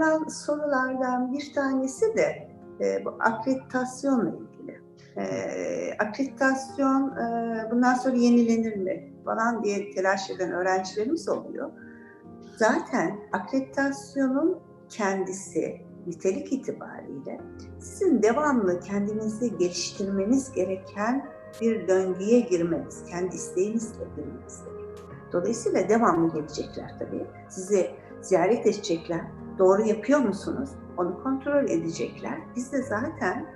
sorulan sorulardan bir tanesi de e, bu akreditasyonla ilgili. E, akreditasyon e, bundan sonra yenilenir mi falan diye telaş eden öğrencilerimiz oluyor. Zaten akreditasyonun kendisi nitelik itibariyle sizin devamlı kendinizi geliştirmeniz gereken bir döngüye girmeniz, kendi isteğinizle girmeniz. Dolayısıyla devamlı gelecekler tabii. Sizi ziyaret edecekler. Doğru yapıyor musunuz? Onu kontrol edecekler. Biz de zaten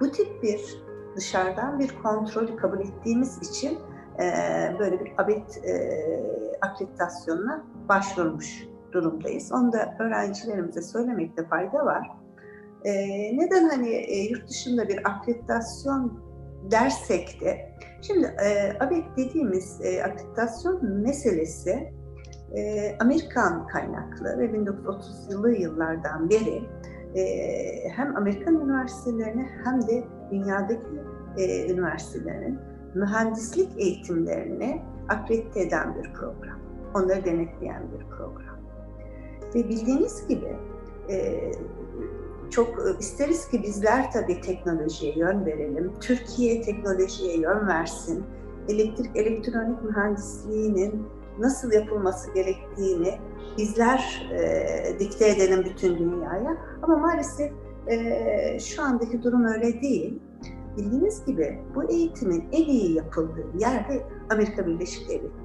bu tip bir dışarıdan bir kontrolü kabul ettiğimiz için e, böyle bir ABET e, akreditasyonuna başvurmuş durumdayız. Onu da öğrencilerimize söylemekte fayda var. E, neden hani e, yurt dışında bir akreditasyon dersek de, şimdi e, ABET dediğimiz e, akreditasyon meselesi e, Amerikan kaynaklı ve 1930'lu yıllardan beri e, hem Amerikan üniversitelerine hem de dünyadaki e, üniversitelerin mühendislik eğitimlerini akredite eden bir program. Onları denetleyen bir program. Ve bildiğiniz gibi e, çok isteriz ki bizler tabii teknolojiye yön verelim. Türkiye teknolojiye yön versin. Elektrik elektronik mühendisliğinin nasıl yapılması gerektiğini bizler e, dikte edelim bütün dünyaya. Ama maalesef e, şu andaki durum öyle değil. Bildiğiniz gibi bu eğitimin en iyi yapıldığı yerde Amerika Birleşik Devletleri.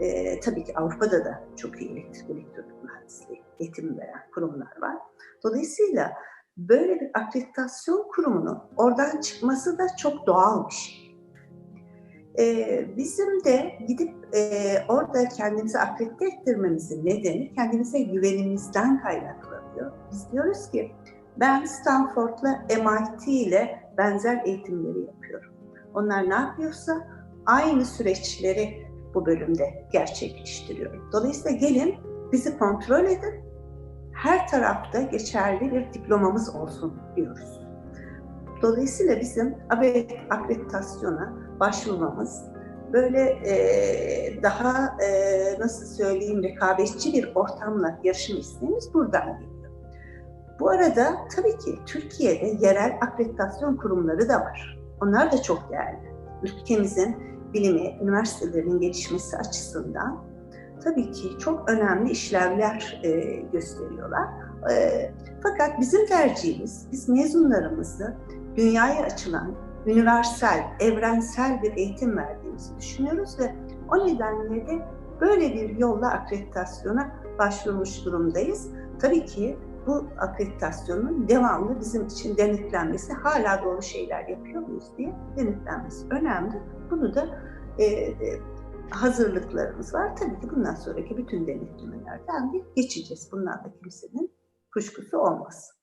E, tabii ki Avrupa'da da çok iyi elektronik mühendisliği eğitim veren kurumlar var. Dolayısıyla böyle bir akreditasyon kurumunun oradan çıkması da çok doğal bir şey. Ee, bizim de gidip e, orada kendimizi akredite ettirmemizin nedeni kendimize güvenimizden kaynaklanıyor. Biz diyoruz ki ben Stanford'la MIT ile benzer eğitimleri yapıyorum. Onlar ne yapıyorsa aynı süreçleri bu bölümde gerçekleştiriyorum. Dolayısıyla gelin bizi kontrol edin. Her tarafta geçerli bir diplomamız olsun diyoruz. Dolayısıyla bizim akreditasyona başvurmamız böyle e, daha e, nasıl söyleyeyim rekabetçi bir ortamla yarışım isteğimiz buradan geliyor. Bu arada tabii ki Türkiye'de yerel akreditasyon kurumları da var. Onlar da çok değerli. Ülkemizin bilimi, üniversitelerin gelişmesi açısından tabii ki çok önemli işlevler e, gösteriyorlar. E, fakat bizim tercihimiz, biz mezunlarımızı dünyaya açılan universal, evrensel bir eğitim verdiğimizi düşünüyoruz ve o nedenle de böyle bir yolla akreditasyona başvurmuş durumdayız. Tabii ki bu akreditasyonun devamlı bizim için denetlenmesi, hala doğru şeyler yapıyor muyuz diye denetlenmesi önemli. Bunu da e, e, hazırlıklarımız var. Tabii ki bundan sonraki bütün denetlemelerden bir geçeceğiz. Bundan da kimsenin kuşkusu olmasın.